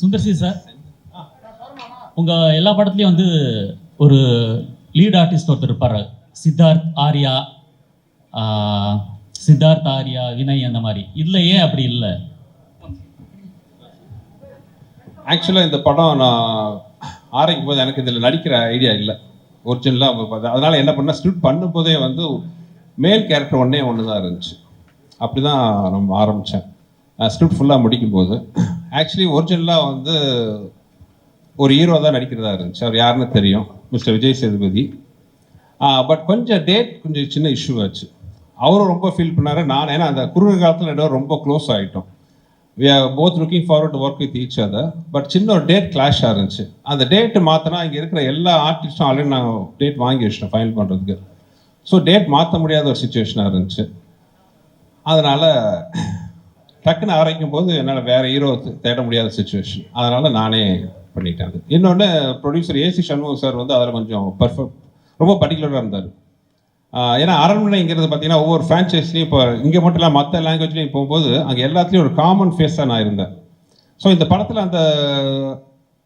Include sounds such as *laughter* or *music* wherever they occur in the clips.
Sundar C sir. உங்கள் எல்லா படத்துலையும் வந்து ஒரு லீட் ஆர்டிஸ்ட் ஒருத்தர் இருப்பார். சித்தார்த் ஆர்யா சித்தார்த் ஆர்யா வினய் அந்த மாதிரி. இதில் ஏன் அப்படி இல்லை? ஆக்சுவலாக இந்த படம் நான் ஆரம்பிக்கும் போது எனக்கு இதில் நடிக்கிற ஐடியா இல்லை. ஒரிஜினலாக அதனால் என்ன பண்ணேன் ஸ்கிரிப்ட் பண்ணும்போதே வந்து மேல் கேரக்டர் ஒன்றே ஒன்று தான் இருந்துச்சு அப்படி தான் நம்ம ஆரம்பித்தேன் ஸ்கிரிப்ட் ஃபுல்லாக முடிக்கும்போது. ஆக்சுவலி ஒரிஜினலாக வந்து ஒரு ஹீரோ தான் நடிக்கிறதா இருந்துச்சு. அவர் யாருன்னு தெரியும். மிஸ்டர் விஜய் சேதுபதி. பட் கொஞ்சம் டேட் கொஞ்சம் சின்ன இஷ்யூ ஆச்சு. அவரும் ரொம்ப ஃபீல் பண்ணார். நான் ஏன்னா அந்த குறுகிய காலத்தில் ரெண்டு ரொம்ப க்ளோஸ் ஆகிட்டோம் we are both looking forward to work with each other but சின்ன ஒரு டேட் கிளாஷ் இருந்துச்சு. அந்த டேட்டு மாற்றினா இங்கே இருக்கிற எல்லா ஆர்டிஸ்ட்டும் ஆல்ரெடி நான் டேட் வாங்கி வச்சிட்டேன் ஃபைனல் பண்ணுறதுக்கு ஸோ டேட் மாற்ற முடியாத ஒரு சுச்சுவேஷனாக இருந்துச்சு. அதனால் டக்குன்னு ஆரம்பிக்கும் போது என்னால் வேறு ஹீரோ தேட முடியாத சுச்சுவேஷன் அதனால் நானே பண்ணிட்டேன் அது. இன்னொன்று ப்ரொடியூசர் ஏசி சண்முகம் சார் வந்து அதில் கொஞ்சம் பர்ஃபெக்ட் ரொம்ப பர்டிகுலராக இருந்தார். ஏன்னா அரண்மனைங்கிறது பார்த்தீங்கன்னா ஒவ்வொரு ஃப்ரான்ச்சைஸ்லையும் இப்போ இங்கே மட்டும் இல்லை மற்ற லாங்குவேஜ்லையும் போகும்போது அங்கே எல்லாத்துலேயும் ஒரு காமன் ஃபேஸாக நான் இருந்தேன். ஸோ இந்த படத்தில் அந்த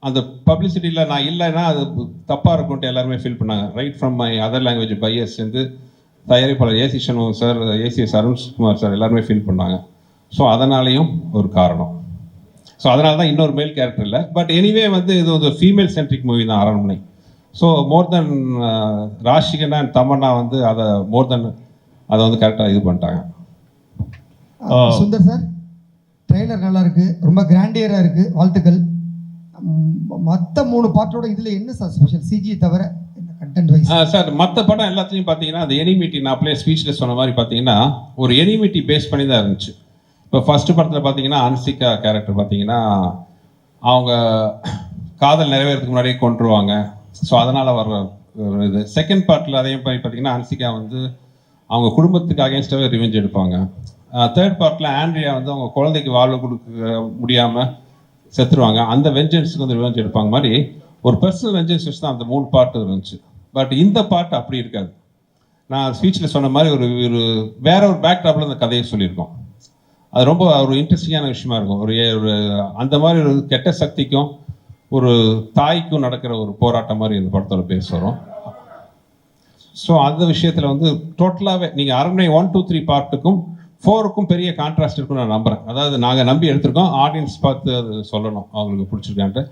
அந்த பப்ளிசிட்டியில் நான் இல்லைன்னா அது தப்பாக இருக்கும்ட்டு எல்லாருமே ஃபீல் பண்ணாங்க. Right from my other language buyers சேர்ந்து தயாரிப்பாளர் AC Shanmugam sir AC Arunkumar sir எல்லாருமே ஃபீல் பண்ணாங்க. ஸோ அதனாலேயும் ஒரு காரணம். ஸோ அதனால தான் இன்னொரு மேல் கேரக்டர் இல்லை. பட் எனிவே வந்து இது ஒரு ஃபீமேல் சென்ட்ரிக் மூவி தான் Aranmanai. So more then Rashi Khanna and Tamannaah வந்து அதை மோர் தென் அதை வந்து கரெக்டாக இது பண்ணிட்டாங்க. சுந்தர் சார் ட்ரெய்லர் நல்லா இருக்கு ரொம்ப கிராண்டியரா இருக்கு. வாழ்த்துக்கள். மற்ற மூணு பாட்டோட இதுல என்ன சார் ஸ்பெஷல் சிஜி தவிர சார் மற்ற படம் எல்லாத்துலேயும் பார்த்தீங்கன்னா அந்த எனிமிட்டி நான் அப்படியே ஸ்பீச்சில் சொன்ன மாதிரி பார்த்தீங்கன்னா ஒரு எனிமிட்டி பேஸ் பண்ணி தான் இருந்துச்சு. இப்போ ஃபஸ்ட்டு படத்தில் பார்த்தீங்கன்னா அன்சிகா கேரக்டர் பார்த்தீங்கன்னா அவங்க காதல் நிறைவேறதுக்கு முன்னாடியே கொண்டுருவாங்க ஸோ அதனால் வர்ற ஒரு இது. செகண்ட் பார்ட்டில் அதே மாதிரி பார்த்தீங்கன்னா அன்சிகா வந்து அவங்க குடும்பத்துக்கு அகேன்ஸ்டாகவே ரிவெஞ்ச் எடுப்பாங்க. தேர்ட் பார்ட்டில் ஆண்ட்ரியா வந்து அவங்க குழந்தைக்கு வாழ்வு கொடுக்க முடியாமல் செத்துருவாங்க. அந்த வெஞ்சன்ஸுக்கு வந்து ரிவெஞ்ச் எடுப்பாங்க. மாதிரி ஒரு பர்சனல் வெஞ்சன்ஸ் வச்சு தான் அந்த மூணு பார்ட்டு இருந்துச்சு. பட் இந்த பார்ட் அப்படி இருக்காது. நான் ஸ்பீச்சில் சொன்ன மாதிரி ஒரு ஒரு வேற ஒரு பேக்டாப்பில் அந்த கதையை சொல்லியிருக்கோம். அது ரொம்ப ஒரு இன்ட்ரெஸ்டிங்கான விஷயமா இருக்கும். ஒரு ஒரு அந்த மாதிரி ஒரு கெட்ட சக்திக்கும் ஒரு தாய்க்கும் நடக்கிற ஒரு போராட்டம் மாதிரி இந்த படத்தோட பேச வரும் ஸோ அந்த விஷயத்தில் வந்து டோட்டலாகவே நீங்கள் அரண்மனை ஒன் டூ த்ரீ பார்ட்டுக்கும் ஃபோருக்கும் பெரிய கான்ட்ராஸ்ட் இருக்குன்னு நான் நம்புகிறேன் அதாவது நாங்கள் நம்பி எடுத்திருக்கோம் ஆடியன்ஸ் பார்த்து அது சொல்லணும் அவங்களுக்கு பிடிச்சிருக்கான்ட்டு.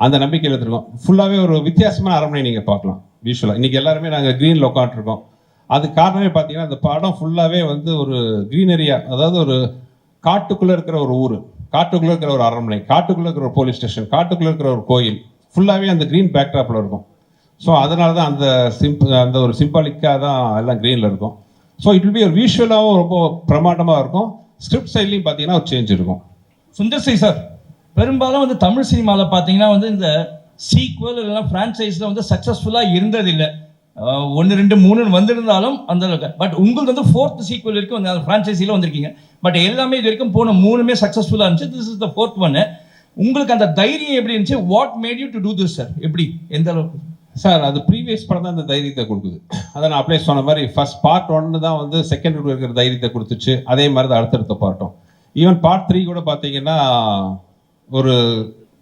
அந்த நம்பிக்கையில் எடுத்திருக்கோம். ஃபுல்லாகவே ஒரு வித்தியாசமான அரண்மனை நீங்கள் பார்க்கலாம் விஷுவலாக இன்றைக்கி எல்லாருமே நாங்கள் க்ரீனில் உட்காந்துருக்கோம் அது காரணமே பார்த்தீங்கன்னா அந்த படம் ஃபுல்லாகவே வந்து ஒரு க்ரீனரியாக அதாவது ஒரு காட்டுக்குள்ளே இருக்கிற ஒரு ஊர் காட்டுக்குள்ளே இருக்கிற ஒரு அரண்மனை காட்டுக்குள்ளே இருக்கிற ஒரு போலீஸ் ஸ்டேஷன் காட்டுக்குள்ளே இருக்கிற ஒரு கோயில் ஃபுல்லாகவே அந்த க்ரீன் பேக்ட்ராப்பில் இருக்கும். ஸோ அதனால தான் அந்த சிம்ப் அந்த ஒரு சிம்பாலிக்காக தான் எல்லாம் க்ரீனில் இருக்கும். ஸோ இட் வில் பி ஒரு விஷுவலாகவும் ரொம்ப பிரமாண்டமாக இருக்கும். ஸ்கிரிப்ட் சைட்லையும் பார்த்தீங்கன்னா ஒரு சேஞ்ச் இருக்கும். சுந்தர் சி சார் பெரும்பாலும் வந்து தமிழ் சினிமாவில் பார்த்தீங்கன்னா வந்து இந்த சீக்வல் இல்லைன்னா ஃப்ரான்ச்சைஸில் வந்து சக்ஸஸ்ஃபுல்லாக இருந்ததில்லை. ஒன்று ரெண்டு மூணுன்னு வந்திருந்தாலும் அந்த பட் உங்களுக்கு வந்து ஃபோர்த் சீக்வல் வரைக்கும் வந்து அந்த ஃப்ரான்ச்சைஸில் வந்திருக்கீங்க. பட் எல்லாமே இது வரைக்கும் போன மூணுமே சக்ஸஸ்ஃபுல்லாக இருந்துச்சு. திஸ் இஸ் த ஃபோர்த் ஒன்று உங்களுக்கு அந்த தைரியம் எப்படி இருந்துச்சு? What made you to do this sir எப்படி? எந்த அளவுக்கு? சார் அது ப்ரீவியஸ் படம் தான் அந்த தைரியத்தை கொடுக்குது. அதை நான் அப்படியே சொன்ன மாதிரி ஃபர்ஸ்ட் பார்ட் ஒன்று தான் வந்து செகண்ட் இருக்கிற தைரியத்தை கொடுத்துச்சு. அதே மாதிரி தான் அடுத்தடுத்த பார்ட்டும் ஈவன் பார்ட் த்ரீ கூட பார்த்தீங்கன்னா ஒரு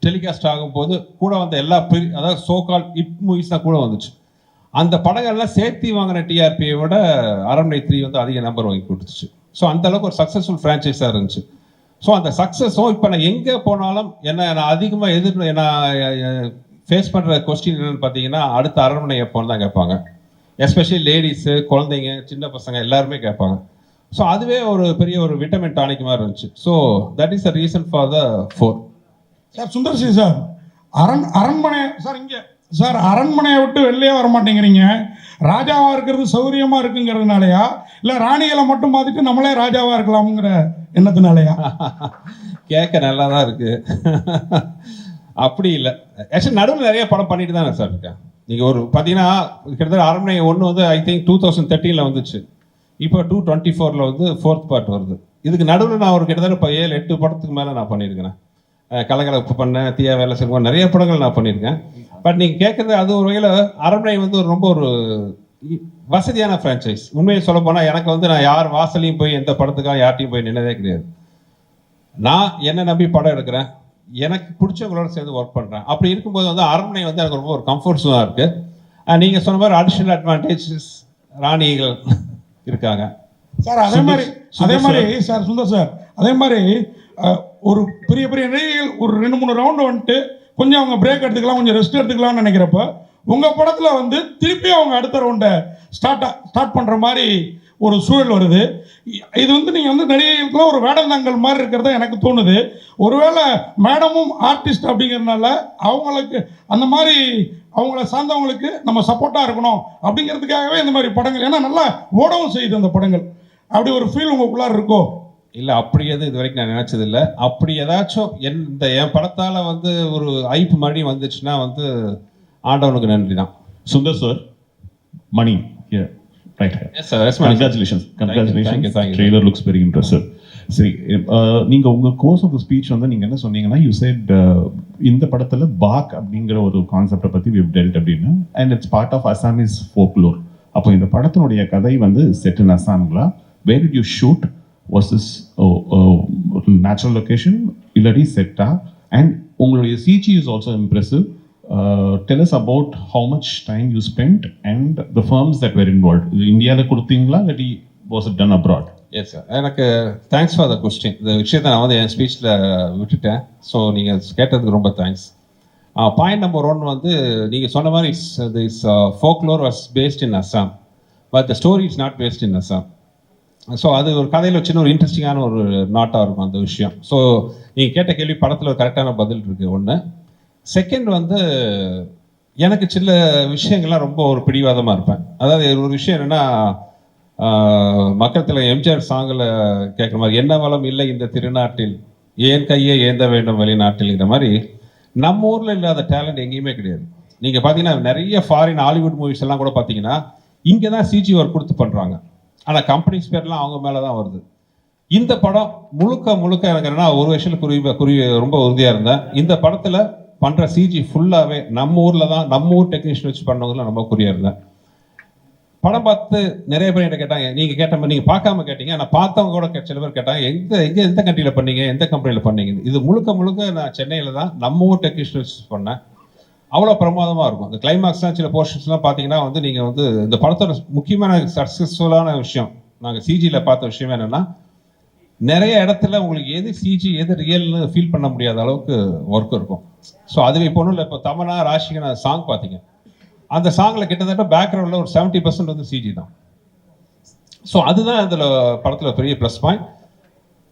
டெலிகாஸ்ட் ஆகும்போது கூட வந்த எல்லா பெரிய அதாவது சோ கால் இட் மூவிஸ் தான் கூட வந்துச்சு. அந்த படங்கள்லாம் சேர்த்து வாங்கின டிஆர்பியை விட அரண்மனை த்ரீ வந்து அதிக நம்பர் வாங்கி கொடுத்துச்சு. ஸோ அந்த அளவுக்கு ஒரு சக்ஸஸ்ஃபுல் ஃப்ரான்ச்சைஸாக இருந்துச்சு. ஸோ அந்த சக்ஸஸும் இப்போ நான் எங்கே போனாலும் என்ன நான் அதிகமாக எதிர் நான் ஃபேஸ் பண்ணுற கொஸ்டின் என்னென்னு பார்த்தீங்கன்னா அடுத்த அரண்மனை எப்போன்னு தான் கேட்பாங்க. எஸ்பெஷலி லேடிஸு குழந்தைங்க சின்ன பசங்க எல்லாருமே கேட்பாங்க. ஸோ அதுவே ஒரு பெரிய ஒரு விட்டமின் டானிக் மாதிரி இருந்துச்சு. So that is a reason for the four sir Sundar C sir. அரண் அரண்மனை சார் இங்கே. சார் அரண்மனையை விட்டு வெளியே வர மாட்டேங்கிறீங்க. ராஜாவாக இருக்கிறது சௌரியமாக இருக்குங்கிறதுனாலயா? இல்லை ராணிகளை மட்டும் பார்த்துட்டு நம்மளே ராஜாவாக இருக்கலாம்ங்கிற எண்ணத்தினாலயா? கேட்க நல்லா தான் இருக்குது அப்படி இல்லை. ஆக்சுவலி நடுவில் நிறைய படம் பண்ணிட்டு தானே சார் இருக்கேன். நீங்கள் ஒரு பார்த்தீங்கன்னா கிட்டத்தட்ட அரண்மனை ஒன்று வந்து ஐ திங்க் டூ தௌசண்ட் தேர்ட்டீனில் வந்துச்சு. இப்போ டூ டுவெண்ட்டி ஃபோரில் வந்து ஃபோர்த் பார்ட் வருது. இதுக்கு நடுவில் நான் ஒரு கிட்டத்தட்ட இப்போ ஏழு எட்டு படத்துக்கு மேலே நான் பண்ணியிருக்கிறேன். கலகலப்பு பண்ணேன் தீயா வேலை செய்வோம் நிறைய படங்கள் நான் பண்ணியிருக்கேன். பட் நீங்கள் கேட்குறது அது ஒரு வகையில் அரண்மனை வந்து ஒரு ரொம்ப ஒரு வசதியான ஃப்ரான்ச்சைஸ் உண்மையை சொல்ல போனால் எனக்கு வந்து நான் யார் வாசலையும் போய் எந்த படத்துக்காக யார்ட்டையும் போய் நின்னதே கிடையாது. நான் என்ன நம்பி படம் எடுக்கிறேன். எனக்கு பிடிச்சவங்களோட சேர்ந்து ஒர்க் பண்ணுறேன் அப்படி இருக்கும்போது வந்து அரண்மனை வந்து எனக்கு ரொம்ப ஒரு கம்ஃபர்ட் ஜோனாக இருக்குது நீங்கள் சொன்ன மாதிரி அடிஷ்னல் அட்வான்டேஜஸ் ராணிகள் இருக்காங்க. சார் அதே மாதிரி அதே மாதிரி சார். சுந்தர் சார். அதே மாதிரி ஒரு பெரிய பெரிய நடிகைகள் ஒரு ரெண்டு மூணு ரவுண்டு வந்துட்டு கொஞ்சம் அவங்க பிரேக் எடுத்துக்கலாம் கொஞ்சம் ரெஸ்ட் எடுத்துக்கலாம்னு நினைக்கிறப்ப உங்கள் படத்தில் வந்து திருப்பி அவங்க அடுத்த ரவுண்டை ஸ்டார்ட் ஸ்டார்ட் பண்ணுற மாதிரி ஒரு சூழல் வருது. இது வந்து நீங்கள் வந்து நடிகைகளுக்குலாம் ஒரு வேடந்தாங்கல் மாதிரி இருக்கிறதா எனக்கு தோணுது. ஒருவேளை மேடமும் ஆர்டிஸ்ட் அப்படிங்கிறதுனால அவங்களுக்கு அந்த மாதிரி அவங்கள சார்ந்தவங்களுக்கு நம்ம சப்போர்ட்டாக இருக்கணும் அப்படிங்கிறதுக்காகவே இந்த மாதிரி படங்கள் ஏன்னா நல்லா ஓடவும் செய்யுது அந்த படங்கள். அப்படி ஒரு ஃபீல் உங்களுக்குள்ளார இருக்கோ? இல்லை அப்படி எதுவும் இது வரைக்கும் நான் நினச்சதில்லை. அப்படி ஏதாச்சும் என் இந்த என் படத்தால் வந்து ஒரு ஐப்பு மறுபடியும் வந்துச்சுன்னா வந்து ஆண்டவனுக்கு நன்றி தான். sir, money here, right here. Yes sir yes looks very impressive. சரி அஹ், நீங்க உங்க கோர்ஸ் ஆஃப் ஸ்பீச் வந்து நீங்க என்ன சொன்னீங்கன்னா யூ செட் இந்த படத்துல பாக் அப்படிங்கிற ஒரு கான்செப்டை பத்தி we've dealt அப்படின்னு and it's part of Assamese folklore. அப்போ இந்த படத்தினுடைய கதை வந்து set in அசாம்களா where you shoot versus is natural location இல்லாட்டி செட்டா அண்ட் உங்களுடைய CG is also impressive tell us about how much time you spend and the firms that were involve இது இந்தியாவில் கொடுத்தீங்களா? இல்லாட்டி was it done abroad yes sir எனக்கு thanks for the question இந்த விஷயத்தை நான் வந்து என் ஸ்பீச்சில் விட்டுட்டேன். ஸோ நீங்கள் கேட்டதுக்கு ரொம்ப தேங்க்ஸ் பாயிண்ட் நம்பர் ஒன் வந்து நீங்கள் சொன்ன மாதிரி this folklore was based in Assam but the story is not based in Assam so அது ஒரு கதையில் சின்ன ஒரு இன்ட்ரெஸ்டிங்கான ஒரு நாட்டாக இருக்கும் அந்த விஷயம். ஸோ நீங்கள் கேட்ட கேள்வி படத்தில் ஒரு கரெக்டான பதில் இருக்குது ஒன்று செகண்ட் வந்து எனக்கு சில விஷயங்கள்லாம் ரொம்ப ஒரு பிடிவாதமாக இருப்பேன். அதாவது ஒரு விஷயம் என்னென்னா மக்கத்தில் எம்ஜிஆர் சாங்கில் கேட்குற மாதிரி என்ன வளம் இல்லை இந்த திருநாட்டில் ஏன் கையை ஏந்த வேண்டும் வெளிநாட்டில்ங்கிற மாதிரி நம்ம ஊரில் இல்லாத டேலண்ட் எங்கேயுமே கிடையாது. நீங்கள் பார்த்தீங்கன்னா நிறைய ஃபாரின் ஹாலிவுட் மூவிஸ் எல்லாம் கூட பார்த்தீங்கன்னா இங்கே தான் சிஜி ஒர்க் கொடுத்து பண்ணுறாங்க ஆனால் கம்பெனிஸ் பேர்லாம் அவங்க மேலே தான் வருது. இந்த படம் முழுக்க முழுக்க எனக்கு என்னன்னா ஒரு விஷயம் குறி குறி ரொம்ப உறுதியாக இருந்தேன். இந்த படத்தில் பண்ணுற சிஜி ஃபுல்லாகவே நம்ம ஊரில் தான் நம்ம ஊர் டெக்னீஷியன் வச்சு பண்ணவங்கள ரொம்ப குறியாக இருந்தேன். படம் பார்த்து நிறைய பேர் என்கிட்ட கேட்டாங்க நீங்கள் கேட்ட மாதிரி நீங்கள் பார்க்காம கேட்டீங்க. நான் பார்த்தவங்க கூட சில பேர் கேட்டாங்க எந்த எங்கே எந்த கண்ட்ரியில் பண்ணீங்க? எந்த கம்பெனியில் பண்ணீங்க இது முழுக்க முழுக்க நான் சென்னையில் தான் நம்ம ஊர் டெக்னீஷியன் வச்சு பண்ணேன். அவ்வளோ பிரமாதமாக இருக்கும். இந்த கிளைமேக்ஸ்லாம் சில போர்ஷன்ஸ்லாம் பார்த்தீங்கன்னா வந்து நீங்கள் வந்து இந்த படத்தோட முக்கியமான சக்ஸஸ்ஃபுல்லான விஷயம் நாங்கள் சிஜியில் பார்த்த விஷயம் என்னென்னா நிறைய இடத்துல உங்களுக்கு எது சிஜி எது ரியல்னு ஃபீல் பண்ண முடியாத அளவுக்கு ஒர்க் இருக்கும். ஸோ அதுவே இப்போ ஒன்றும் இல்லை. இப்போ தமனா ராஷிகனா சாங் பார்த்தீங்க அந்த சாங்கில் கிட்டத்தட்ட பேக்ரவுண்டில் ஒரு 70% பர்சன்ட் வந்து சிஜி தான். ஸோ அதுதான் அதில் படத்தில் பெரிய ப்ளஸ் பாயிண்ட்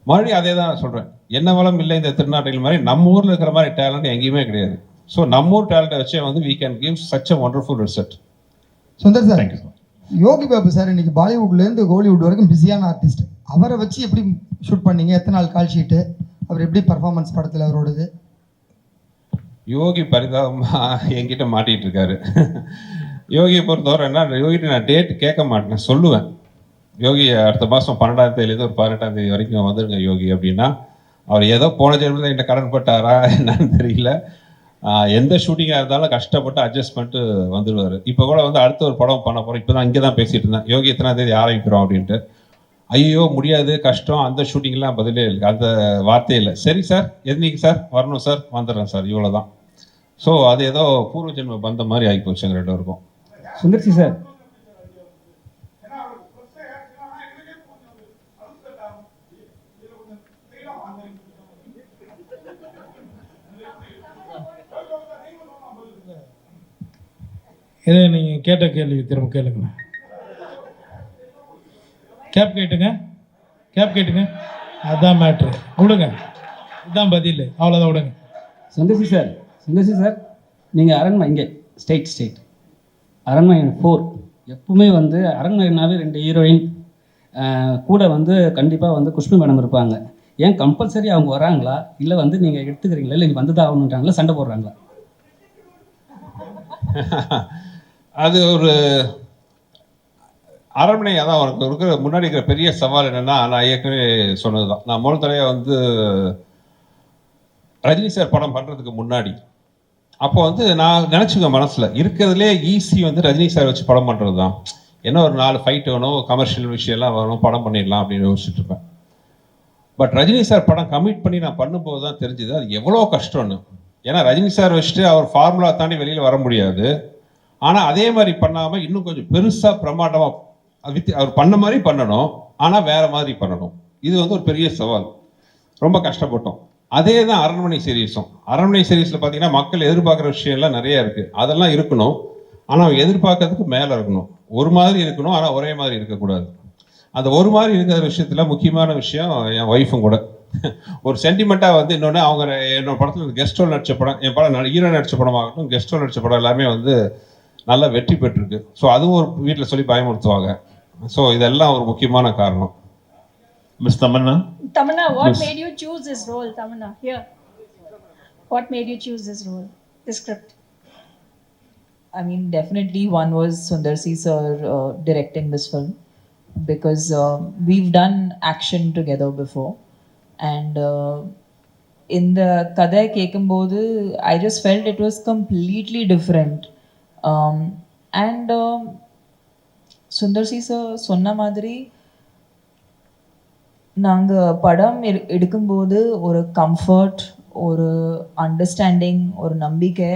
மறுபடியும் அதே தான் சொல்கிறேன் என்ன வளம் இல்லை இந்த திருநாட்டில் மாதிரி நம்ம ஊரில் இருக்கிற மாதிரி டேலண்ட் எங்கேயுமே கிடையாது. ஸோ நம்ம ஊர் டேலண்ட்டை வச்சே வந்து we can give such a wonderful result. Sundar sir you, sir. Yogi Babu sir இன்னைக்கு பாலிவுட்லேருந்து ஹாலிவுட் வரைக்கும் பிஸியான ஆர்டிஸ்ட். அவரை வச்சு எப்படி ஷூட் பண்ணீங்க? எத்தனை நாள் கால் ஷீட்டு அவர் எப்படி பர்ஃபார்மன்ஸ் படத்தில் அவரோடது? யோகி பரிதாபமா என்கிட்ட மாட்டிட்டு இருக்காரு. யோகியை பொறுத்தவரை என்ன யோகிட்ட நான் டேட் கேட்க மாட்டேன் சொல்லுவேன். யோகி அடுத்த மாதம் பன்னெண்டாம் தேதியிலேருந்து ஒரு பதினெட்டாம் தேதி வரைக்கும் வந்துருங்க யோகி அப்படின்னா அவர் ஏதோ போன ஜென்மத்தில் என்கிட்ட கடன் பட்டாரா என்னன்னு தெரியல. எந்த ஷூட்டிங்காக இருந்தாலும் கஷ்டப்பட்டு அட்ஜஸ்ட் பண்ணிட்டு வந்துடுவார் இப்போ கூட வந்து அடுத்த ஒரு படம் பண்ண போகிறோம் இப்போ தான் இங்கே தான் பேசிகிட்டு இருந்தேன். யோகி எத்தனாம் தேதி ஆரம்பிக்கிறோம் அப்படின்ட்டு. ஐயோ முடியாது கஷ்டம். அந்த ஷூட்டிங்லாம் பதிலே இல்லை. அந்த வார்த்தையே இல்லை. சரி சார் எதுனிக்கு சார் வரணும் சார் வந்துடுறேன் சார் இவ்வளோ தான் ஸோ அது ஏதோ பூர்வ ஜென்ம பந்த மாதிரி ஆகி போச்சு எங்கள் ரெண்டு இருக்கும் சுந்தர்சி சார் இதை நீங்கள் கேட்ட கேள்வி திரும்ப கேளுங்க. கேப் கேட்டுங்க. கேப் கேட்டுங்க. அதான் மேட்ரு விடுங்க. இதுதான் பதில். அவ்வளோதான் விடுங்க. சுந்தர்சி சார் சுந்தர்சி சார் நீங்கள் அரண்மனை இங்கே ஸ்டேட் ஸ்டேட் அரண்மனை ஃபோர் எப்பவுமே வந்து அரண்மனைனாவே ரெண்டு ஹீரோயின் கூட வந்து கண்டிப்பாக வந்து குஷ்பு மேடம் இருப்பாங்க. ஏன் கம்பல்சரி அவங்க வராங்களா? இல்லை வந்து நீங்கள் எடுத்துக்கிறீங்களா? இல்லை வந்து தான் ஆகணுன்றாங்களா சண்டை போடுறாங்களா? *laughs* அது ஒரு அரண்மனை அதான் உனக்கு இருக்கிற முன்னாடி இருக்கிற பெரிய சவால் என்னென்னா நான் ஏற்கனவே சொன்னது தான் நான் முதல் தடவை வந்து ரஜினி சார் படம் பண்ணுறதுக்கு முன்னாடி அப்போ வந்து நான் நினச்சிக்க மனசில் இருக்கிறதுலே ஈஸி வந்து ரஜினி சார் வச்சு படம் பண்ணுறது தான் என்ன ஒரு நாலு ஃபைட் வேணும் கமர்ஷியல் விஷயம்லாம் வேணும் படம் பண்ணிடலாம் அப்படின்னு யோசிச்சுட்டு இருப்பேன். பட் ரஜினி சார் படம் கமிட் பண்ணி நான் பண்ணும்போது தான் தெரிஞ்சுது அது எவ்வளோ கஷ்டம்னு. ஏன்னா ரஜினி சார் வச்சுட்டு அவர் ஃபார்முலா தாண்டி வெளியில் வர முடியாது. ஆனால் அதே மாதிரி பண்ணாமல் இன்னும் கொஞ்சம் பெருசாக பிரமாண்டமாக வித் அவர் பண்ண மாதிரி பண்ணணும். ஆனால் வேறு மாதிரி பண்ணணும். இது வந்து ஒரு பெரிய சவால். ரொம்ப கஷ்டப்பட்டோம். அதே தான் அரண்மனை சீரீஸும் அரண்மனை சீரீஸில் பார்த்தீங்கன்னா மக்கள் எதிர்பார்க்குற விஷயம்லாம் நிறைய இருக்குது அதெல்லாம் இருக்கணும். ஆனால் எதிர்பார்க்கறதுக்கு மேலே இருக்கணும். ஒரு மாதிரி இருக்கணும் ஆனால் ஒரே மாதிரி இருக்கக்கூடாது. அந்த ஒரு மாதிரி இருக்கிற விஷயத்தில் முக்கியமான விஷயம் என் ஒய்ஃபும் கூட. ஒரு சென்டிமெண்ட்டாக வந்து இன்னொன்று அவங்க என்னோட படத்தில் கெஸ்ட் ரோல் படம் என் படம் ஹீரோ நடிச்ச படமாகட்டும் கெஸ்ட் ரோல் நடிச்ச படம் எல்லாமே வந்து நல்லா வெற்றி பெற்றிருக்கு ஸோ அதுவும் ஒரு வீட்டில் சொல்லி பயமுறுத்துவாங்க ஸோ இதெல்லாம் ஒரு முக்கியமான காரணம் made you choose this role, Tamanna? Here. What made you choose this role, this script? I mean, definitely one was Sundar C sir uh, directing this film because uh, we've done action together before, and uh, in the Kadai Kekambodu, I just felt it was completely different, um, and um, sir சொன்ன மாதிரி நாங்கள் படம் எடு எடுக்கும்போது ஒரு comfort ஒரு understanding ஒரு நம்பிக்கை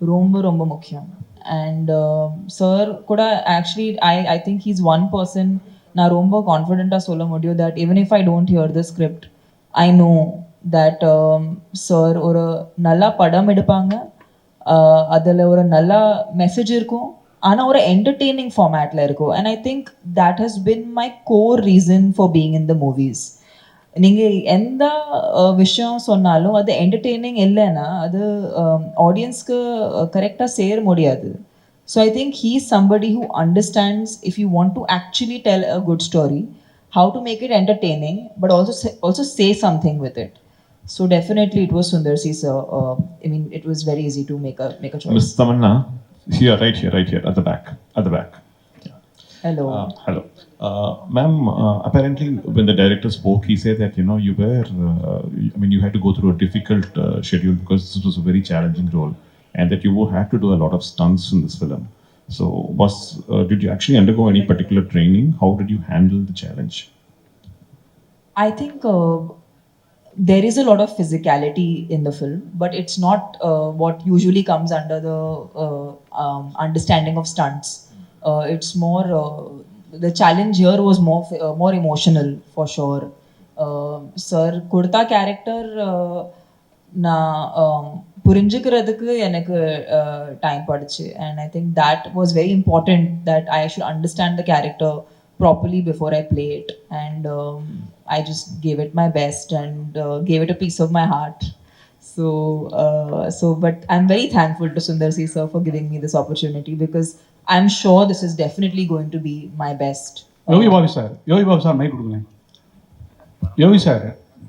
ரொம்ப ரொம்ப முக்கியம். அண்ட் சார் um, கூட actually I I think he's one person நான் ரொம்ப கான்ஃபிடென்ட்டாக சொல்ல முடியும் that even if I don't hear the script I know that sir ஒரு நல்லா படம் எடுப்பாங்க. அதில் ஒரு நல்ல மெசேஜ் இருக்கும். ஆனால் ஒரு என்டர்டெய்னிங் ஃபார்மேட்டில் இருக்கும். And I think that has been my core reason for being in the movies நீங்கள் எந்த அஹ், விஷயம் சொன்னாலும் அது என்டர்டெய்னிங் இல்லைன்னா அது ஆடியன்ஸ்க்கு கரெக்டாக சேர முடியாது. So I think he somebody who understands if you want to actually tell a good story how to make it entertaining, but also say, also say something with it. So definitely, it was Sundar sir. Uh, I mean, it was very easy to make a make a choice. Miss Tamanna, here, right here, right here, at the back, at the back. Hello. Uh, hello. Uh, ma'am, uh, apparently when the director spoke, he said that, you know, you were, uh, I mean, you had to go through a difficult uh, schedule because this was a very challenging role and that you had to do a lot of stunts in this film. So was, uh, did you actually undergo any particular training? How did you handle the challenge? I think uh, there is a lot of physicality in the film, but it's not uh, what usually comes under the uh, um, understanding of stunts. Uh, it's more uh, the challenge here was more uh, more emotional for sure. Uh, sir, kurta character uh, நான் um, புரிஞ்சுக்கிறதுக்கு எனக்கு time படுச்சு and I think that was very important that I should understand the character properly before I play it and I just gave it my best and gave it a piece of my heart So, uh, so, but I'm very thankful to Sundar C sir for giving me this opportunity because I'm sure this is definitely going to be my best. Yogi Babu sir Yogi Babu sir mic கொடுங்க யோகி sir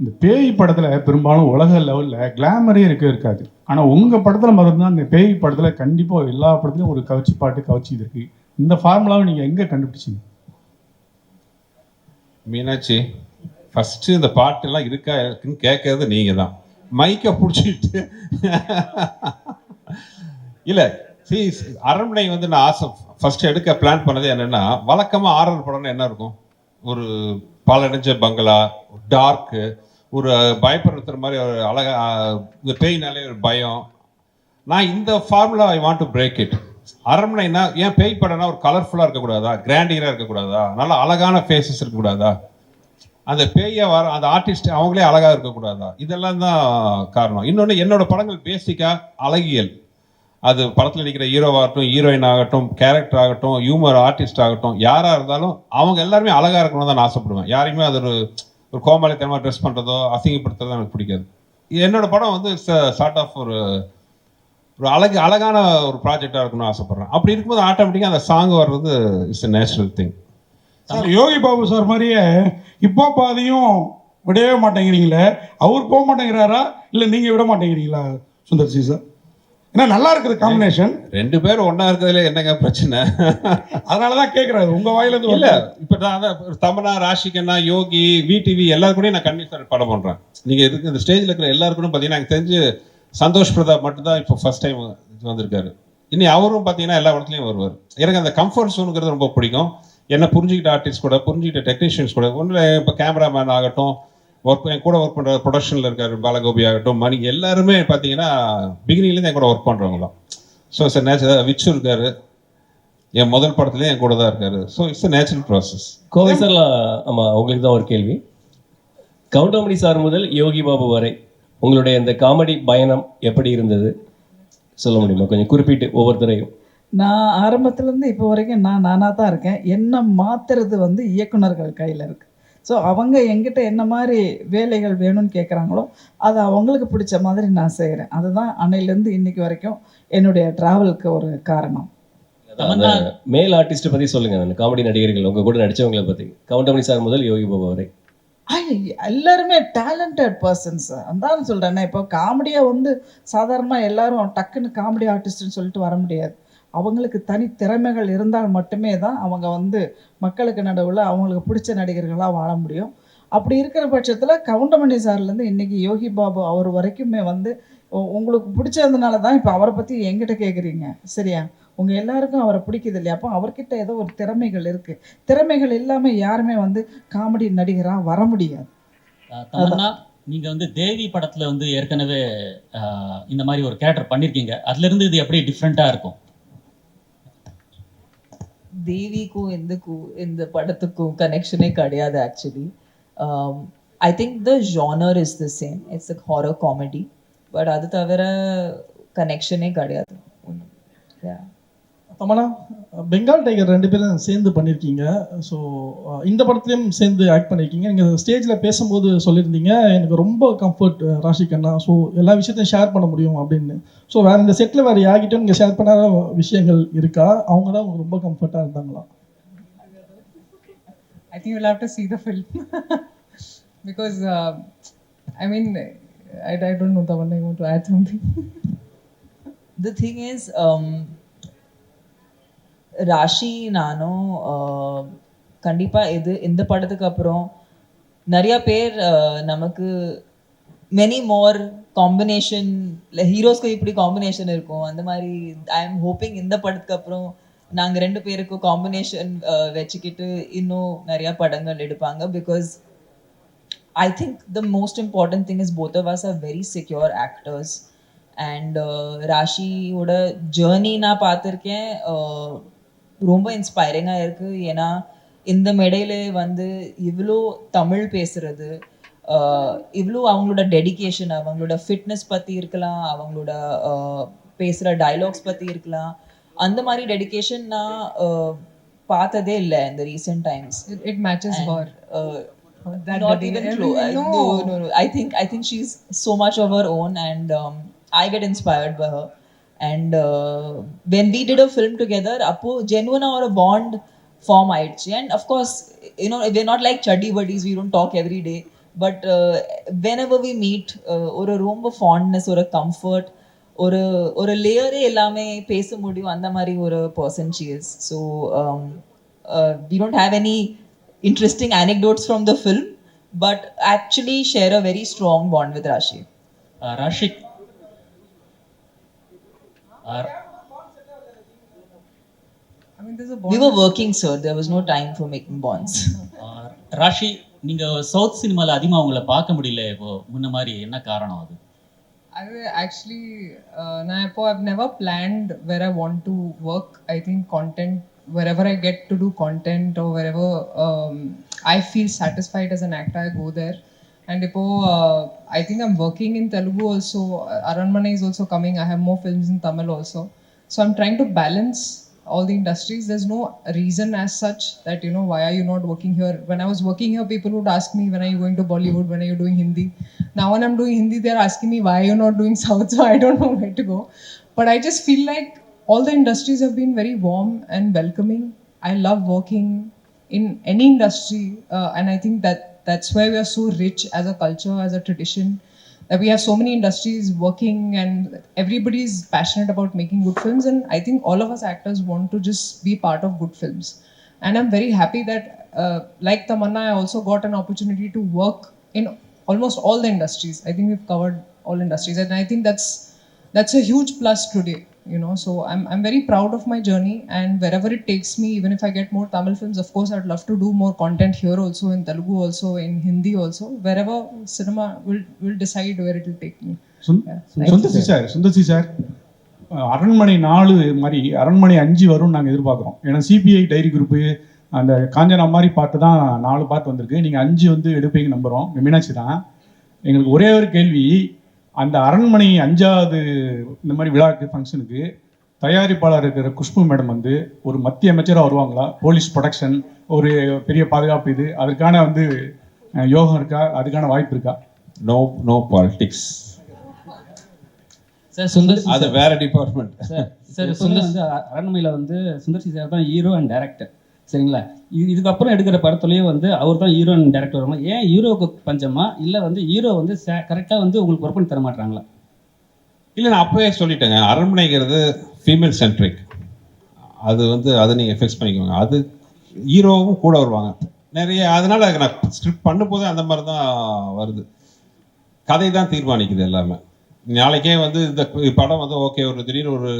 இந்த பேய் படத்தில் பெரும்பாலும் உலக லெவலில் கிளாமரே இருக்க இருக்காது. ஆனால் உங்கள் படத்தில் மட்டும்தான் இந்த பேய் படத்தில் கண்டிப்பாக எல்லா படத்துலையும் ஒரு கவர்ச்சி பாட்டு கவர்ச்சி இது இருக்கு. இந்த ஃபார்முலாவை நீங்கள் எங்கே கண்டுபிடிச்சீங்க? மீனாட்சி ஃபஸ்ட்டு இந்த பாட்டெல்லாம் இருக்கா இருக்குன்னு கேட்கறது நீங்கள் தான் மைக்கை பிடிச்சிட்டு இல்லை சி அரண்மனை வந்து நான் ஆசை ஃபஸ்ட்டு எடுக்க பிளான் பண்ணது என்னென்னா வழக்கமாக ஆரர் படம்னா என்ன இருக்கும்? ஒரு பாலடைஞ்ச பங்களா டார்க்கு ஒரு பயப்படுத்துகிற மாதிரி ஒரு அழகா இந்த பேய்னாலே ஒரு பயம். நான் இந்த formula I want to break it அரண்மனைனா ஏன் பேய் படம்னா ஒரு கலர்ஃபுல்லாக இருக்கக்கூடாதா? கிராண்டியராக இருக்கக்கூடாதா? நல்ல அழகான ஃபேஸஸ் இருக்கக்கூடாதா? அந்த பேயை வர அந்த ஆர்டிஸ்ட் அவங்களே அழகாக இருக்கக்கூடாதா? இதெல்லாம் தான் காரணம். இன்னொன்று என்னோட படங்கள் பேசிக்காக அழகியல். அது படத்தில் நிற்கிற ஹீரோவாகட்டும் ஹீரோயின் ஆகட்டும் கேரக்டர் ஆகட்டும் ஹியூமர் ஆர்டிஸ்ட் ஆகட்டும் யாராக இருந்தாலும் அவங்க எல்லாருமே அழகாக இருக்கணும் தான் நான் ஆசைப்படுவேன். யாரையுமே அது ஒரு ஒரு கோமாளித்தனமாக ட்ரெஸ் பண்ணுறதோ அசிங்கப்படுத்துறதோ எனக்கு பிடிக்காது. என்னோட படம் வந்து சார்ட் ஆஃப் ஒரு ஒரு அழகு அழகான ஒரு ப்ராஜெக்டாக இருக்கணும்னு ஆசைப்பட்றேன். அப்படி இருக்கும்போது ஆட்டோமேட்டிக்காக அந்த சாங் வர்றது it's a natural thing sir Yogi Babu sir மாதிரியே இப்போ பாதையும் விடவே மாட்டேங்கிறீங்களே? அவர் போக மாட்டேங்கிறாரா? இல்லை நீங்கள் விட மாட்டேங்கிறீங்களா சுந்தர் சி சார்? ஏன்னா நல்லா இருக்குது காம்பினேஷன் ரெண்டு பேரும் ஒண்ணா இருக்கிறதுல என்னங்க பிரச்சனை? அதனால தான் கேட்குறாரு உங்கள் வாயிலேருந்து இல்ல இப்ப நான் அதான் தமனா ராஷிகண்ணா யோகி விடிவி எல்லாரும் கூடயும் நான் கண்டிப்பா படம் பண்றேன். நீங்க இதுக்கு இந்த ஸ்டேஜ்ல இருக்கிற எல்லாருக்கும் பாத்தீங்கன்னா எனக்கு தெரிஞ்சு சந்தோஷ் பிரதாப் மட்டும் தான் இப்போ ஃபர்ஸ்ட் டைம் வந்திருக்காரு. இனி அவரும் பாத்தீங்கன்னா எல்லா இடத்துலயும் வருவார். எனக்கு அந்த கம்ஃபர்ட் ஜோனுங்கிறது ரொம்ப பிடிக்கும். என்ன புரிஞ்சுக்கிட்ட ஆர்டிஸ்ட் கூட புரிஞ்சுக்கிட்ட டெக்னீஷியன்ஸ் கூட ஒன்றும் இப்போ கேமராமேன் ஆகட்டும் ஒர்க் என் கூட ஒர்க் பண்ணுற ப்ரொடக்ஷனில் இருக்காரு பாலகோபி ஆகட்டும் மணி எல்லாருமே பார்த்தீங்கன்னா பிகினிங்லேருந்து என் கூட ஒர்க் பண்ணுறவங்க தான் ஸோ இட்ஸ் நேச்சுரல் விச்சு இருக்காரு. என் முதல் படத்துலேயே என் கூட தான் இருக்காரு so it's natural process Kovai sir ஆமாம் உங்களுக்கு தான் ஒரு கேள்வி. கவுண்டமணி சார் முதல் யோகி பாபு வரை உங்களுடைய இந்த காமெடி பயணம் எப்படி இருந்தது? சொல்ல முடியுமா? கொஞ்சம் குறிப்பிட்டு ஒவ்வொருத்தரையும். நான் ஆரம்பத்துலேருந்து இப்போ வரைக்கும் நான் நானாக தான் இருக்கேன். என்ன மாத்துறது வந்து இயக்குனர்கள் கையில் இருக்குது ஸோ அவங்க எங்கிட்ட என்ன மாதிரி வேலைகள் வேணும்னு கேட்குறாங்களோ அதை அவங்களுக்கு பிடிச்ச மாதிரி நான் செய்கிறேன் அதுதான் அன்னையிலேருந்து இன்னைக்கு வரைக்கும் என்னுடைய ட்ராவலுக்கு ஒரு காரணம். மேல் ஆர்டிஸ்ட் பத்தி சொல்லுங்க அந்த காமெடி நடிகர்கள் உங்க கூட நடிச்சவங்களை பத்தி. கவுண்டமணி சார் முதல் யோகி பாபு வரை. எல்லாருமே டேலண்டட் பர்சன்ஸ் அதான் சொல்கிறேன் இப்போ காமெடியாக வந்து சாதாரணமாக எல்லாரும் டக்குன்னு காமெடி ஆர்டிஸ்ட்னு சொல்லிட்டு வர முடியாது. அவங்களுக்கு தனி திறமைகள் இருந்தால் மட்டுமே தான் அவங்க வந்து மக்களுக்கு நடுவில் அவங்களுக்கு பிடிச்ச நடிகர்களாக வாழ முடியும். அப்படி இருக்கிற பட்சத்தில் கவுண்டமணி சார்லேருந்து இன்றைக்கி யோகி பாபு அவர் வரைக்குமே வந்து உங்களுக்கு பிடிச்சதுனால தான் இப்போ அவரை பற்றி எங்கிட்ட கேட்குறீங்க சரியா? உங்கள் எல்லாருக்கும் அவரை பிடிக்குது இல்லையா? அப்போ அவர்கிட்ட ஏதோ ஒரு திறமைகள் இருக்குது திறமைகள் இல்லாமல் யாருமே வந்து காமெடி நடிகராக வர முடியாது. நீங்கள் வந்து தேவி படத்தில் வந்து ஏற்கனவே இந்த மாதிரி ஒரு கேரக்டர் பண்ணியிருக்கீங்க அதுலேருந்து இது எப்படி டிஃப்ரெண்ட்டாக இருக்கும்? தேவிக்கும் எந்தக்கும் இந்த படத்துக்கும் கனெக்ஷனே கிடையாது actually I think the genre is the same it's a horror comedy but அது தவிர கனெக்ஷனே கிடையாது. ஒண்ணும். தமனா பெங்கால் டைகர் ரெண்டு பேரும் சேர்ந்து பண்ணியிருக்கீங்க ஸோ இந்த படத்துலையும் சேர்ந்து ஆக்ட் பண்ணியிருக்கீங்க நீங்கள் ஸ்டேஜில் பேசும்போது சொல்லியிருந்தீங்க எனக்கு ரொம்ப கம்ஃபர்ட் ராஷி கண்ணா ஸோ எல்லா விஷயத்தையும் ஷேர் பண்ண முடியும் அப்படின்னு. ஸோ வேறு இந்த செட்டில் வேறு யார்கிட்டும் நீங்கள் ஷேர் பண்ணாத விஷயங்கள் இருக்கா? அவங்க தான் உங்களுக்கு ரொம்ப கம்ஃபர்ட்டாக இருந்தாங்களா? I think you'll have to see the film. *laughs* Because uh, I mean I, I don't know Tamanna you want to add something? The thing is um, Raashi நானும் கண்டிப்பாக இது இந்த படத்துக்கு அப்புறம் நிறைய பேர் நமக்கு மெனி மோர் காம்பினேஷன் ஹீரோஸ்க்கு இப்படி காம்பினேஷன் இருக்கும். அந்த மாதிரி ஐ எம் ஹோப்பிங் இந்த படத்துக்கு அப்புறம் நாங்கள் ரெண்டு பேருக்கும் காம்பினேஷன் வச்சுக்கிட்டு இன்னும் நிறையா படங்கள் எடுப்பாங்க. Because I think the most important thing is both of us are very secure actors and ராஷியோட journey நான் பார்த்துருக்கேன். ரொம்ப இன்ஸ்பைரிங்காக இருக்கு ஏன்னா இந்த மேடையில வந்து இவ்வளோ தமிழ் பேசுறது இவ்வளோ அவங்களோட டெடிகேஷன் அவங்களோட ஃபிட்னஸ் பற்றி இருக்கலாம் அவங்களோட பேசுகிற டைலாக்ஸ் பற்றி இருக்கலாம் அந்த மாதிரி டெடிகேஷன் நான் பார்த்ததே இல்லை இந்த recent times matches her that not even close. No. No. no, no, I think I think she's so much of her own, and um, I get inspired by her. And uh, when we did a film together, Apu genuine or a bond form ஆயிடுச்சு and of course you know we're not like chuddy buddies we don't talk every day but uh, whenever we meet uh, ஒரு ரொம்ப fondness ஒரு comfort ஒரு ஒரு லேயரே எல்லாமே பேச முடியும் அந்த மாதிரி ஒரு person she is so um, uh, we don't have any interesting anecdotes from the film, but actually share a very strong bond with Rashi. Ah Rashik ah I mean there's a We bond were working, sir. There was no time for making bonds. Rashi நீங்க south சினிமால அதிகமா உங்களை பார்க்க முடியல இப்போ முன்ன மாதிரி என்ன காரணம் அது I will actually, uh, Nayapo, I've never planned where I want to work. I think content, wherever I get to do content or wherever um, I feel satisfied as an actor, I go there. And uh, I think I'm working in Telugu also. Aranmane is also coming. I have more films in Tamil also. So I'm trying to balance all the industries. There's no reason as such that, you know, why are you not working here? When I was working here, people would ask me, when are you going to Bollywood? When are you doing Hindi? Now, when I'm doing Hindi, they're asking me, why are you not doing South? *laughs* So I don't know where to go. But I just feel like all the industries have been very warm and welcoming. I love working in any industry, uh, and I think that that's why we are so rich as a culture, as a tradition. That we have so many industries working and everybody's passionate about making good films. And I think all of us actors want to just be part of good films. And I'm very happy that, uh, like Tamanna, I also got an opportunity to work in almost all the industries. I think we've covered all industries, and I think that's that's a huge plus today. You know, so I'm I'm very proud of my journey, and wherever it takes me, even if I get more Tamil films, of course, I'd love to do more content here also, in Telugu also, in Hindi also. Wherever cinema will will decide where it will take me. Sir. Sir Sundar C sir Aranmanai நாலு மாதிரி அரண்மனை அஞ்சு வரும்னு நாங்கள் எதிர்பார்க்குறோம் ஏன்னா CBI diary group அந்த காஞ்சனா மாதிரி பாட்டு தான் நாலு பாட்டு வந்திருக்கு நீங்கள் அஞ்சு வந்து எடுப்பீங்க நம்புகிறோம் மீனாட்சி தான் எங்களுக்கு ஒரே ஒரு கேள்வி அந்த அரண்மனை அஞ்சாவது இந்த மாதிரி விழாக்கு ஃபங்க்ஷனுக்கு தயாரிப்பாளர் இருக்கிற குஷ்பு மேடம் வந்து ஒரு மத்திய அமைச்சராக வருவாங்களா? போலீஸ் ப்ரொடக்ஷன் ஒரு பெரிய பாதுகாப்பு இது அதற்கான வந்து யோகம் இருக்கா? அதுக்கான வாய்ப்பு இருக்கா? No no politics sir Sundar அது வேற டிபார்ட்மெண்ட் சார் சார் சுந்தர் வந்து அ- அரண்மனையில் வந்து சுந்தர்சி சார் தான் ஹீரோ அண்ட் டேரக்டர் சரிங்களா? இது இதுக்கப்புறம் எடுக்கிற படத்துலேயும் வந்து அவர் தான் ஹீரோயின் டேரக்டர் வருமா? ஏன் ஹீரோவுக்கு பஞ்சமா? இல்லை வந்து ஹீரோ வந்து கரெக்டாக வந்து உங்களுக்கு ஒர்க் பண்ணி தர மாட்டாங்களா? இல்லை நான் அப்போவே சொல்லிட்டேங்க. அரண்மனைங்கிறது ஃபீமேல் சென்ட்ரிக் அது வந்து அதை நீங்கள் ஃபிக்ஸ் பண்ணிக்கோங்க. அது ஹீரோவும் கூட வருவாங்க. நிறைய அதனால் நான் ஸ்கிரிப்ட் பண்ணும்போதே அந்த மாதிரி தான் வருது. கதை தான் தீர்மானிக்குது எல்லாமே. நாளைக்கே வந்து இந்த படம் வந்து ஓகே ஒரு திடீர்னு ஒரு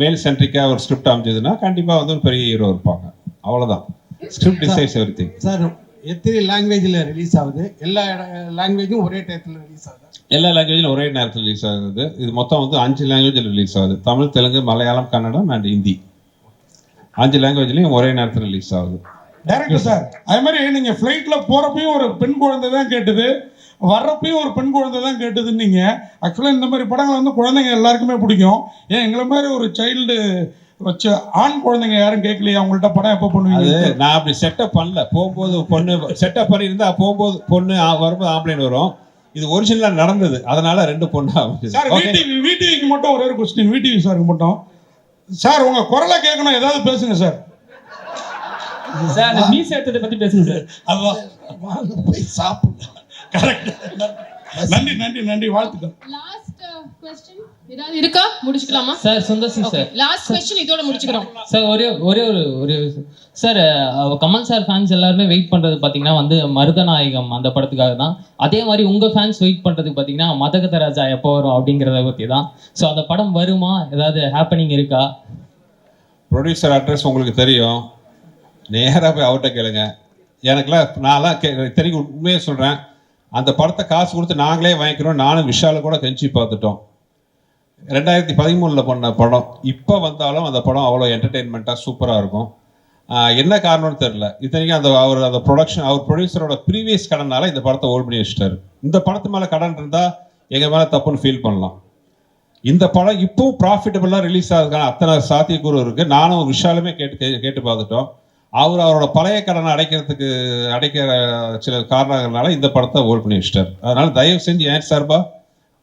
மேல் சென்ட்ரிக்காக ஒரு ஸ்கிரிப்ட் அமைஞ்சதுன்னா கண்டிப்பாக வந்து ஒரு பெரிய ஹீரோ இருப்பாங்க. அவ்வளோதான் script decides everything sir எத்தனை லாங்குவேஜில் ரிலீஸ் ஆகுது? எல்லா லாங்குவேஜும் ஒரே டயத்தில் ரிலீஸ் ஆகுது? எல்லா லாங்குவேஜிலும் ஒரே நேரத்தில் ரிலீஸ் ஆகுது. இது மொத்தம் வந்து அஞ்சு லாங்குவேஜில் ரிலீஸ் ஆகுது. தமிழ் தெலுங்கு மலையாளம் கன்னடம் அண்ட் ஹிந்தி. அஞ்சு லாங்குவேஜ்லையும் ஒரே நேரத்தில் ரிலீஸ் ஆகுது. டேரக்டர் சார் அதே மாதிரி நீங்க ஃப்ளைட்ல போறப்பையும் ஒரு பெண் குழந்தை தான் கேட்டது. வர்றப்பையும் ஒரு பெண் குழந்தை தான் கேட்டதுன்னு நீங்க ஆக்சுவலாக இந்த மாதிரி படங்கள் வந்து குழந்தைங்க எல்லாருக்குமே பிடிக்கும். ஏன் எங்களை மாதிரி ஒரு சைல்டு வச்ச ஆண் குழந்தைங்க யாரும் கேட்கலையா? அவங்கள்ட்ட படம் எப்போ பண்ணுவீங்க? நான் அப்படி செட்டப் பண்ணல. போகும்போது பொண்ணு செட்டப் பண்ணியிருந்தா போகும்போது பொண்ணு வரும்போது ஆம்பளைன் வரும். இது ஒரிஜினலாக நடந்தது. அதனால ரெண்டு பொண்ணு சார் ஓகே வீடிவி வீடிவிக்கு மட்டும் ஒரே ஒரு கொஸ்டின் வீடிவி சாருக்கு மட்டும். சார் உங்க குரலை கேட்கணும். ஏதாவது பேசுங்க சார். சார் அந்த மீஸ் எடுத்ததை பற்றி பேசுங்க சார். அதுதான் வாங்க போய் சாப்பிடலாம். கரெக்ட் நன்றி நன்றி நன்றி. வாழ்த்துக்கள். ஏதாவது இருக்கா? முடிச்சுக்கலாமா? Sir Sundar C sir last question இதோட முடிச்சுக்கிறோம். சார் ஒரே ஒரே ஒரு ஒரு சார் கமல் சார் ஃபேன்ஸ் எல்லாருமே வெயிட் பண்ணுறது பார்த்தீங்கன்னா வந்து மருதநாயகம் அந்த படத்துக்காக தான். அதே மாதிரி உங்கள் ஃபேன்ஸ் வெயிட் பண்ணுறதுக்கு பார்த்தீங்கன்னா மதகத ராஜா எப்போ வரும் அப்படிங்கிறத பற்றி தான். ஸோ அந்த படம் வருமா? ஏதாவது ஹேப்பனிங் இருக்கா? ப்ரொடியூசர் அட்ரஸ் உங்களுக்கு தெரியும். நேராக போய் அவர்கிட்ட கேளுங்க. எனக்குலாம் நான்லாம் கே தெரியும் உண்மையாக சொல்கிறேன் அந்த படத்தை காசு கொடுத்து நாங்களே வாங்கிக்கிறோம். நானும் விஷால கூட கெஞ்சி பார்த்துட்டோம். ரெண்டாயிரத்தி பதிமூணில் பண்ண படம். இப்போ வந்தாலும் அந்த படம் அவ்வளோ என்டர்டெயின்மெண்ட்டாக சூப்பராக இருக்கும். என்ன காரணம்னு தெரில இத்தனைக்கும் அந்த அவர் அந்த ப்ரொடக்ஷன் அவர் ப்ரொடியூசரோட ப்ரீவியஸ் கடனால இந்த படத்தை ஓல்ட் பண்ணி வச்சுட்டாரு. இந்த படத்து மேலே கடன் இருந்தால் எங்கள் மேலே தப்புன்னு ஃபீல் பண்ணலாம். இந்த படம் இப்போவும் ப்ராஃபிட்டபுளாக ரிலீஸ் ஆகுதுக்கான அத்தனை சாத்தியக்கூறு இருக்குது நானும் விஷாலுமே கேட்டு கே- கேட்டு பார்த்துட்டோம். அவர் அவரோட பழைய கடனை அடைக்கிறதுக்கு அடைக்கிற சில காரணங்கள்னால இந்த படத்தை ஓட் பண்ணி வச்சிட்டார். அதனால தயவு செஞ்சு ஏன் சார்பா?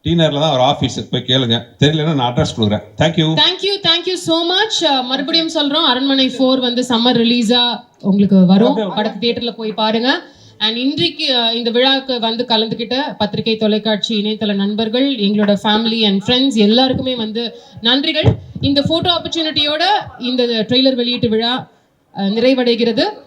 டீனரில் தான் அவர் ஆஃபீஸுக்கு போய் கேளுங்க. தெரியலன்னா நான் அட்ரஸ் கொடுக்குறேன். Thank you thank you thank you so much மறுபடியும் சொல்றோம் அரண்மனை ஃபோர் வந்து சம்மர் ரிலீஸா உங்களுக்கு வரும். படத்து தியேட்டர்ல போய் பாருங்க. அண்ட் இன்றைக்கு இந்த விழாவுக்கு வந்து கலந்துக்கிட்ட பத்திரிகை தொலைக்காட்சி இணையதள நண்பர்கள் எங்களோட ஃபேமிலி அண்ட் ஃப்ரெண்ட்ஸ் எல்லாருக்குமே வந்து நன்றிகள். இந்த ஃபோட்டோ ஆப்பர்ச்சுனிட்டியோட இந்த ட்ரெய்லர் வெளியீட்டு விழா நிறைவடைகிறது.